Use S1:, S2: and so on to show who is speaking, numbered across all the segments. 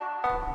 S1: you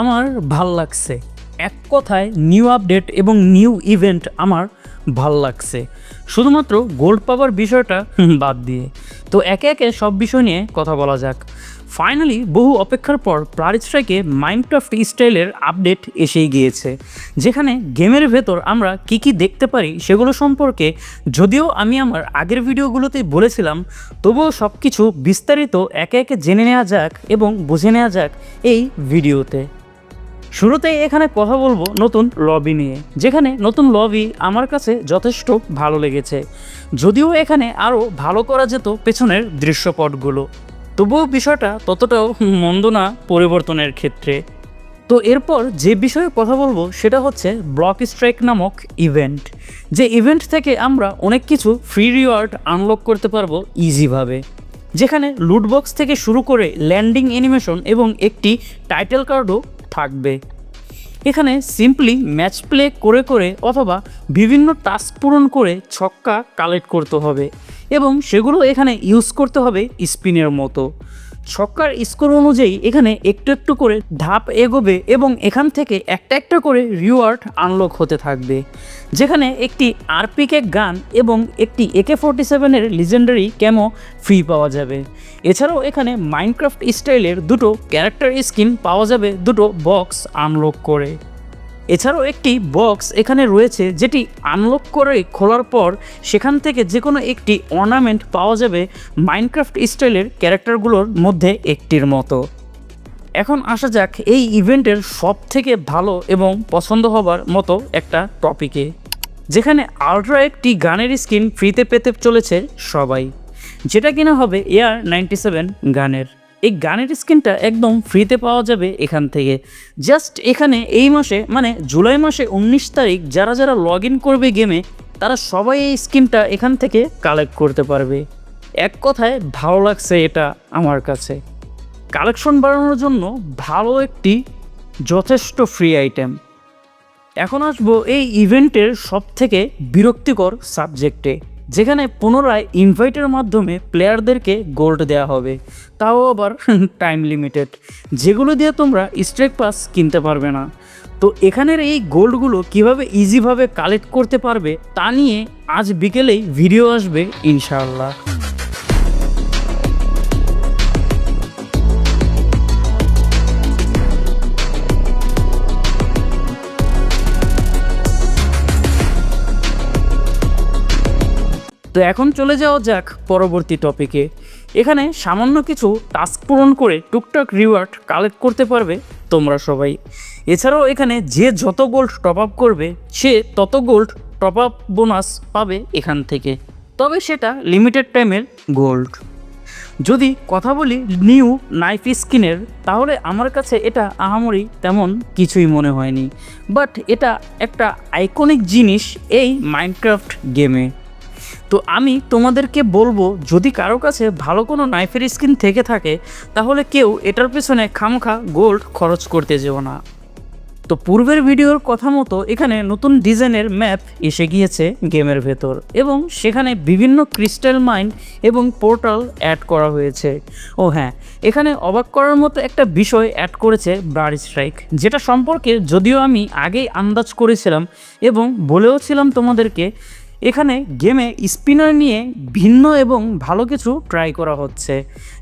S1: আমার ভালো লাগছে। এক কথায় নিউ আপডেট এবং নিউ ইভেন্ট আমার ভালো লাগছে। শুধুমাত্র গোল্ড পাওয়ার বিষয়টা বাদ দিয়ে। তো একে একে সব বিষয় নিয়ে কথা বলা যাক। ফাইনালি বহু অপেক্ষার পর প্লারিট স্ট্রাইকে মাইনক্রাফট স্টাইলের আপডেট এসেই গিয়েছে। যেখানে গেমের ভেতর আমরা কি কি দেখতে পারি সেগুলো সম্পর্কে যদিও আমি আমার আগের ভিডিওগুলোতে বলেছিলাম, তবুও সব কিছু বিস্তারিত একে একে জেনে নেওয়া যাক এবং বুঝে নেওয়া যাক এই ভিডিওতে। শুরুতেই এখানে কথা বলব নতুন লবি নিয়ে, যেখানে নতুন লবি আমার কাছে যথেষ্ট ভালো লেগেছে। যদিও এখানে আরও ভালো করা যেত পেছনের দৃশ্যপটগুলো। তবুও বিষয়টা ততটাও মন্দ না পরিবর্তনের ক্ষেত্রে। তো এরপর যে বিষয়ে কথা বলব সেটা হচ্ছে ব্লক স্ট্রাইক নামক ইভেন্ট যে ইভেন্ট থেকে আমরা অনেক কিছু ফ্রি রিওয়ার্ড আনলক করতে পারব ইজিভাবে যেখানে লুটবক্স থেকে শুরু করে ল্যান্ডিং অ্যানিমেশন এবং একটি টাইটেল কার্ডও থাকবে। এখানে সিম্পলি ম্যাচ প্লে করে করে অথবা বিভিন্ন টাস্ক পূরণ করে ছক্কা কালেক্ট করতে হবে এবং সেগুলো এখানে ইউজ করতে হবে স্পিনের মতো। ছক্কার স্কোর অনুযায়ী এখানে একটু একটু করে ধাপ এগোবে এবং এখান থেকে একটা একটা করে রিওয়ার্ড আনলক হতে থাকবে, যেখানে একটি আরপিকে গান এবং একটি একে ফোরটি সেভেনের লিজেন্ডারি ক্যামো ফ্রি পাওয়া যাবে। এছাড়াও এখানে মাইনক্রাফ্ট স্টাইলের দুটো ক্যারেক্টার স্কিন পাওয়া যাবে, দুটো বক্স আনলক করে। এছাড়াও একটি বক্স এখানে রয়েছে যেটি আনলক করে খোলার পর সেখান থেকে যে কোনো একটি অর্নামেন্ট পাওয়া যাবে মাইনক্রাফট স্টাইলের ক্যারেক্টারগুলোর মধ্যে একটির মতো। এখন আসা যাক এই ইভেন্টের সব থেকে ভালো এবং পছন্দ হবার মতো একটা টপিকে যেখানে আলট্রা একটি গানের স্কিন ফ্রিতে পেতে চলেছে সবাই, যেটা কিনা হবে এয়ার নাইনটি সেভেন গানের। এই গানের স্কিনটা একদম ফ্রিতে পাওয়া যাবে এখান থেকে। জাস্ট এখানে এই মাসে মানে জুলাই মাসে উনিশ তারিখ, যারা যারা লগ ইন করবে গেমে তারা সবাই এই স্কিনটা এখান থেকে কালেক্ট করতে পারবে। এক কথায় ভালো লাগছে এটা আমার কাছে। কালেকশন বাড়ানোর জন্য ভালো একটি যথেষ্ট ফ্রি আইটেম এখন আসব এই ইভেন্টের সব থেকে বিরক্তিকর সাবজেক্টে যেখানে পুনরায় ইনভাইটের মাধ্যমে প্লেয়ারদেরকে গোল্ড দেওয়া হবে। তাও আবার টাইম লিমিটেড যেগুলো দিয়ে তোমরা স্ট্রেক পাস কিনতে পারবে না। তো এখানের এই গোল্ডগুলো কীভাবে ইজিভাবে কালেক্ট করতে পারবে তা নিয়ে আজ বিকেলেই ভিডিও আসবে, ইনশাআল্লাহ। তো এখন চলে যাওয়া যাক পরবর্তী টপিকে এখানে সামান্য কিছু টাস্ক পূরণ করে টুকটাক রিওয়ার্ড কালেক্ট করতে পারবে তোমরা সবাই। এছাড়াও এখানে যে যত গোল্ড টপ আপ করবে, সে তত গোল্ড টপ আপ বোনাস পাবে এখান থেকে। তবে সেটা লিমিটেড টাইমের গোল্ড যদি কথা বলি নিউ নাইফ স্কিনের তাহলে আমার কাছে এটা আহামরি তেমন কিছুই মনে হয়নি। বাট এটা একটা আইকনিক জিনিস এই মাইনক্রাফট গেমে তো আমি তোমাদেরকে বলব, যদি কারও কাছে ভালো কোনো নাইফের স্কিন থেকে থাকে, তাহলে কেউ এটার পেছনে খামখা গোল্ড খরচ করতে যেও না। তো পূর্বের ভিডিওর কথা মতো এখানে নতুন ডিজাইনের ম্যাপ এসে গিয়েছে গেমের ভেতর এবং সেখানে বিভিন্ন ক্রিস্টাল মাইন এবং পোর্টাল অ্যাড করা হয়েছে। ও হ্যাঁ এখানে অবাক করার মতো একটা বিষয় অ্যাড করেছে ব্রাড স্ট্রাইক যেটা সম্পর্কে যদিও আমি আগেই আন্দাজ করেছিলাম এবং বলেও ছিলাম তোমাদেরকে এখানে গেমে স্পিনার নিয়ে ভিন্ন এবং ভালো কিছু ট্রাই করা হচ্ছে।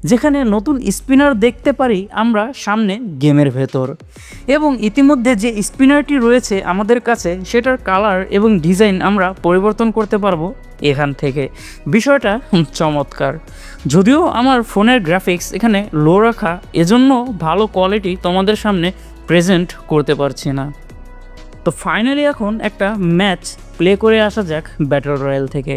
S1: যেখানে নতুন স্পিনার দেখতে পারি আমরা সামনে গেমের ভেতর। এবং ইতিমধ্যে যে স্পিনারটি রয়েছে আমাদের কাছে, সেটার কালার এবং ডিজাইন আমরা পরিবর্তন করতে পারব এখান থেকে। বিষয়টা চমৎকার। যদিও আমার ফোনের গ্রাফিক্স এখানে লো রাখা, এজন্য ভালো কোয়ালিটি তোমাদের সামনে প্রেজেন্ট করতে পারছি না। তো ফাইনালি এখন একটা ম্যাচ প্লে করে আসা যাক ব্যাটল রয়্যাল থেকে।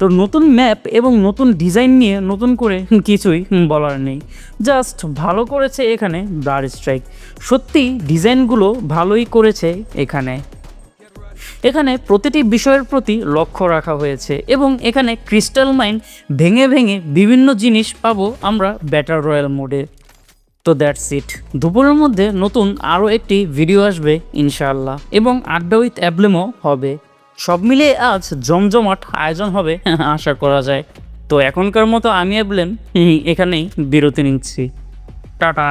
S1: তো নতুন ম্যাপ এবং নতুন ডিজাইন নিয়ে নতুন করে কিছুই বলার নেই। জাস্ট ভালো করেছে এখানে ব্লাড স্ট্রাইক সত্যি ডিজাইনগুলো ভালোই করেছে এখানে। এখানে প্রতিটি বিষয়ের প্রতি লক্ষ্য রাখা হয়েছে এবং এখানে ক্রিস্টাল মাইন ভেঙে ভেঙে বিভিন্ন জিনিস পাবো আমরা ব্যাটার রয়্যাল মোডে তো দ্যাটস ইট দুপুরের মধ্যে নতুন আরও একটি ভিডিও আসবে ইনশাআল্লাহ এবং আড্ডা উইথ অ্যাবলেমও হবে। সব মিলে আজ জমজমাট আয়োজন হবে, আশা করা যায়। তো এখনকার মতো আমি এবলেন এখানেই বিরতি নিচ্ছি। টাটা।